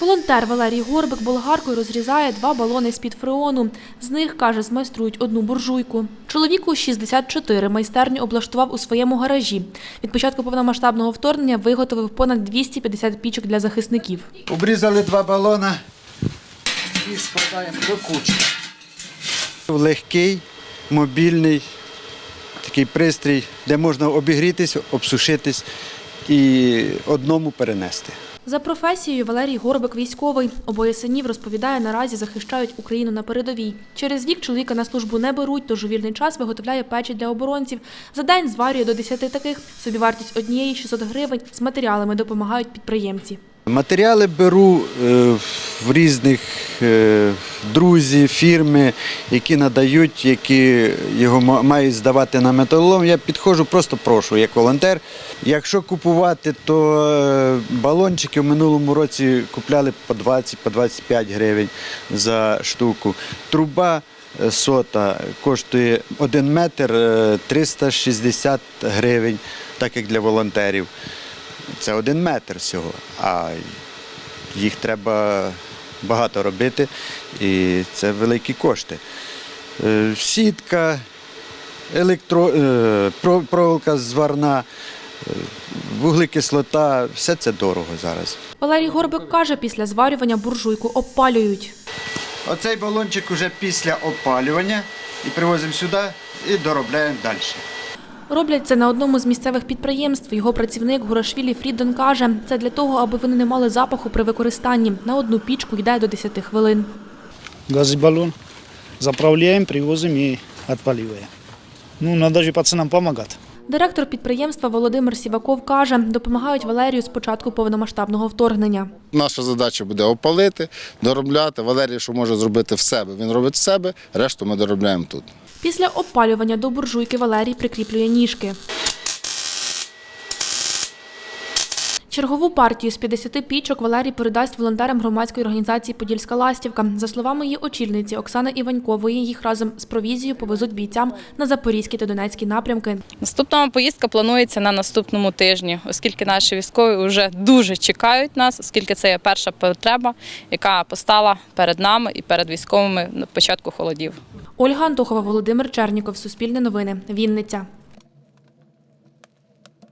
Волонтер Валерій Горбик болгаркою розрізає два балони з-під фреону. З них, каже, змайструють одну буржуйку. Чоловіку 64 майстерню облаштував у своєму гаражі. Від початку повномасштабного вторгнення виготовив понад 250 пічок для захисників. Обрізали два балона і складаємо до кучки. Легкий, мобільний такий пристрій, де можна обігрітись, обсушитись і одному перенести. За професією Валерій Горбик військовий. Обоє синів розповідає, наразі захищають Україну на передовій. Через вік чоловіка на службу не беруть, тож у вільний час виготовляє печі для оборонців. За день зварює до 10 таких. Собівартість однієї 600 гривень. З матеріалами допомагають підприємці. Матеріали беру е, в різних е, друзі, фірми, які надають, які його мають здавати на металолом. Я підходжу, просто прошу як волонтер. Якщо купувати, то е, балончики в минулому році купляли по 20 по 25 гривень за штуку. Труба е, сота коштує 1 метр е, 360 гривень, так як для волонтерів. Це один метр всього, а їх треба багато робити, і це великі кошти. Е, Сітка, електро, е, проволока зварна, е, вуглекислота, все це дорого зараз. Валерій Горбик каже, після зварювання буржуйку опалюють. Оцей балончик вже після опалювання і привозимо сюди і доробляємо далі. Роблять це на одному з місцевих підприємств. Його працівник Гурашвілі Фрідон каже, це для того, аби вони не мали запаху при використанні. На одну пічку йде до 10 хвилин. газобаллон, заправляем, привозим и отпаливаем. Ну, надо же пацанам помогать. Директор підприємства Володимир Сіваков каже, допомагають Валерію з початку повномасштабного вторгнення. Наша задача буде опалити, доробляти. Валерій, що може зробити в себе, він робить в себе, решту ми доробляємо тут. Після опалювання до буржуйки Валерій прикріплює ніжки. Чергову партію з 50 пічок Валерій передасть волонтерам громадської організації Подільська ластівка. За словами її очільниці Оксани Іванькової, їх разом з провізією повезуть бійцям на Запорізький та Донецький напрямки. Наступна поїздка планується на наступному тижні, оскільки наші військові вже дуже чекають нас, оскільки це є перша потреба, яка постала перед нами і перед військовими на початку холодів. Ольга Антохова, Володимир Черніков, Суспільне новини, Вінниця.